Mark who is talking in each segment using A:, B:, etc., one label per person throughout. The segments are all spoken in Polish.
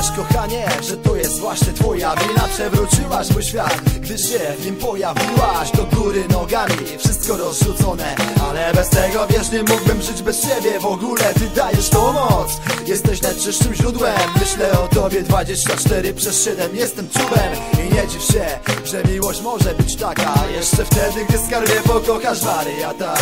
A: wiesz kochanie, że to jest właśnie twoja wina. Przewróciłaś mój świat, gdy się w nim pojawiłaś. Do góry nogami, wszystko rozrzucone Ale bez tego wiesz, nie mógłbym żyć bez ciebie. W ogóle ty dajesz pomoc Jesteś najczystszym źródłem. Myślę o tobie 24 przez 7 Jestem czubem i nie dziw się Że miłość może być taka. Jeszcze wtedy, gdy skarbie pokochasz wariata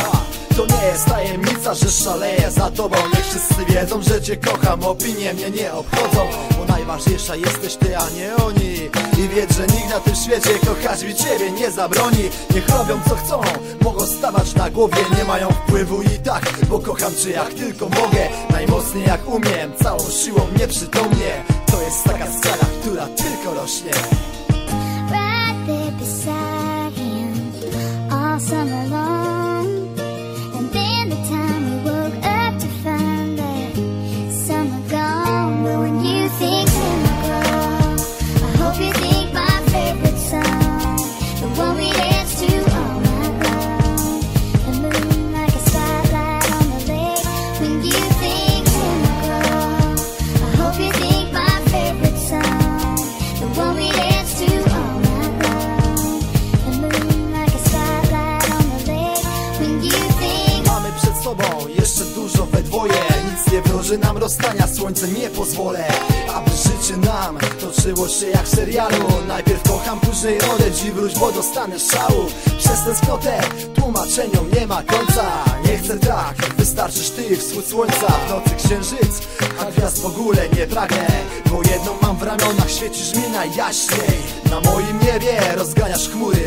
A: to nie jest tajemnica, że szaleję za tobą. Niech wszyscy wiedzą, że cię kocham. Opinie mnie nie obchodzą Bo najważniejsza jesteś ty, a nie oni. I wiedz, że nikt na tym świecie kochać mi ciebie nie zabroni. Niech robią co chcą, mogą stawać na głowie. Nie mają wpływu i tak, bo kocham cię jak tylko mogę. Najmocniej jak umiem, całą siłą nieprzytomnie To jest taka skala, która tylko rośnie.
B: Right there beside him all summer long.
A: Nic nie wróży nam rozstania, słońce nie pozwolę Aby życie nam toczyło się jak w serialu. Najpierw kocham, później odejść i wróć, bo dostanę szału. Przez tęsknotę tłumaczeniom nie ma końca. Nie chcę tak, wystarczysz ty, wschód słońca. W nocy księżyc, a gwiazd w ogóle nie pragnę Bo jedną mam w ramionach, świecisz mi najjaśniej. Na moim niebie rozganiasz chmury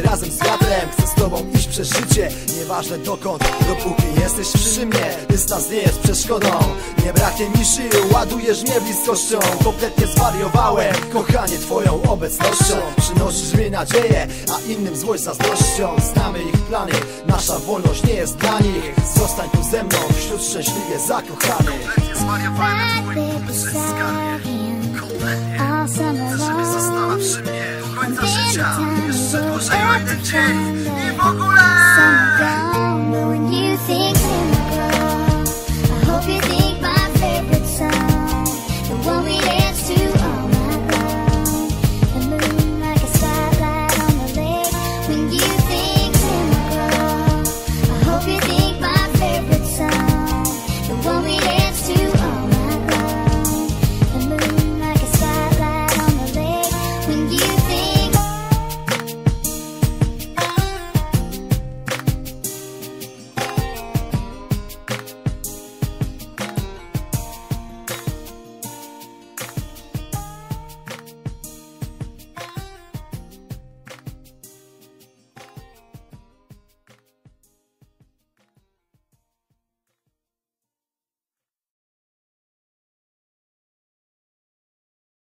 A: przez życie, nieważne dokąd Dopóki jesteś przy mnie, dystans nie jest przeszkodą. Nie braknie mi sił, ładujesz mnie bliskością. Kompletnie zwariowałem, kochanie twoją obecnością. Przynosisz mi nadzieję, a innym złość zazdrością. Znamy ich plany, nasza wolność nie jest dla nich. Zostań tu ze mną, wśród szczęśliwie zakochanych.
B: Right there beside him all summer long.
A: mnie do
B: the time we woke up to find that summer gone.